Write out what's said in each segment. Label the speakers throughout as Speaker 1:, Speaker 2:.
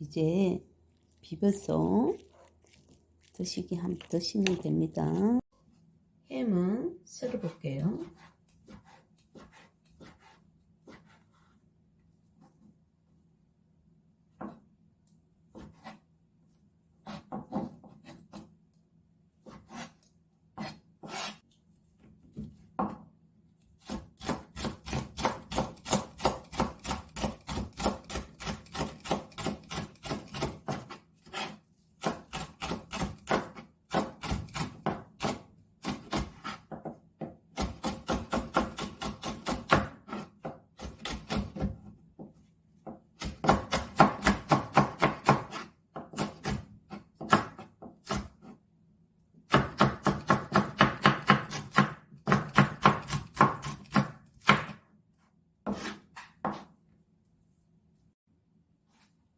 Speaker 1: 이제 비벼서 드시기 한 드시면 됩니다. 햄은 썰어 볼게요.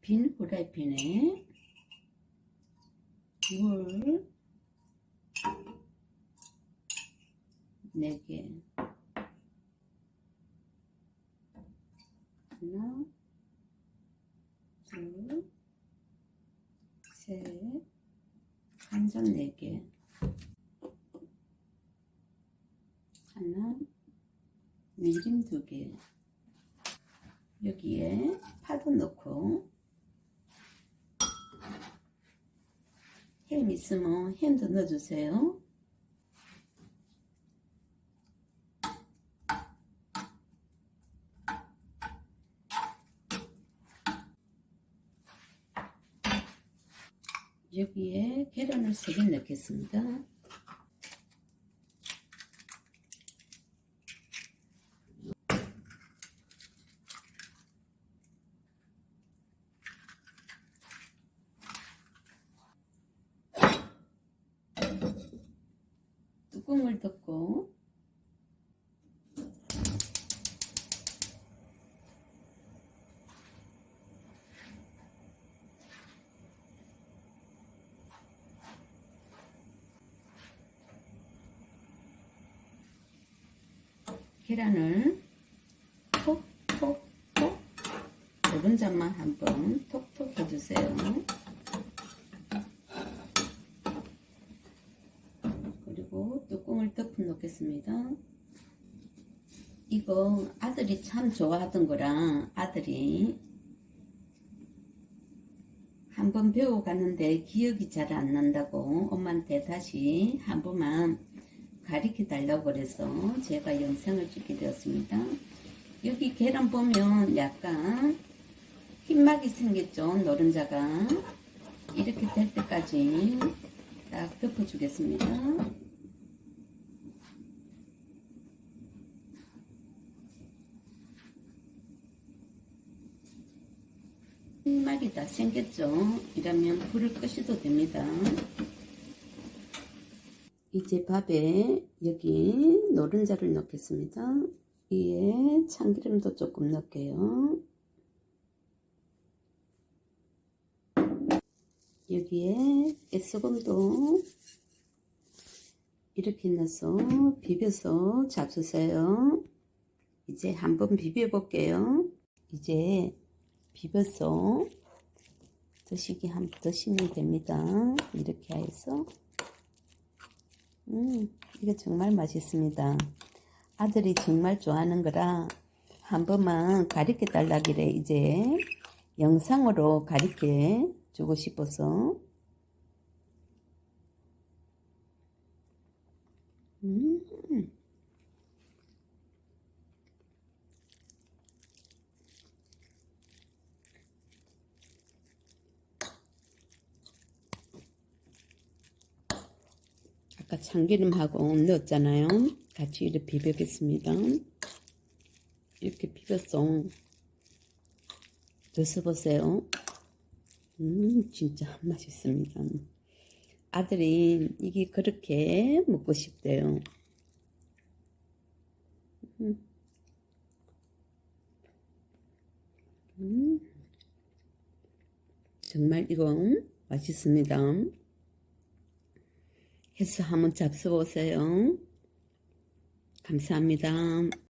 Speaker 1: 빈 후라이팬에 물 4개. 하나 둘셋 간장 4개. 하나 미림 2개. 여기에 파도 넣고 햄 있으면 햄도 넣어주세요. 여기에 계란을 3개 넣겠습니다. 뚜껑을 덮고 계란을 톡톡톡 노른자만 한번 톡톡 해주세요. 그리고 놓겠습니다. 이거 아들이 참 좋아하던 거라 아들이 한번 배워갔는데 기억이 잘 안 난다고 엄마한테 다시 한 번만 가르쳐 달라고 그래서 제가 영상을 찍게 되었습니다. 여기 계란 보면 약간 흰막이 생겼죠 노른자가 이렇게 될 때까지 딱 덮어주겠습니다. 흰막이 다 생겼죠? 이러면 불을 끄셔도 됩니다. 이제 밥에 여기 노른자를 넣겠습니다. 위에 참기름도 조금 넣을게요. 여기에 깨소금도 이렇게 넣어서 비벼서 잡수세요. 이제 한번 비벼 볼게요. 이제 비벼서 드시기 한 드시면 됩니다. 이렇게 해서 음 이거 정말 맛있습니다. 아들이 정말 좋아하는 거라 한 번만 가르쳐 달라기래 이제 영상으로 가르쳐 주고 싶어서 음. 아까 참기름하고 넣었잖아요. 같이 이렇게 비벼겠습니다. 이렇게 비벼서 드셔보세요. 음, 진짜 맛있습니다. 아들이 이게 그렇게 먹고 싶대요. 음. 음. 정말 이건 맛있습니다. 해서 한번 잡숴보세요. 감사합니다.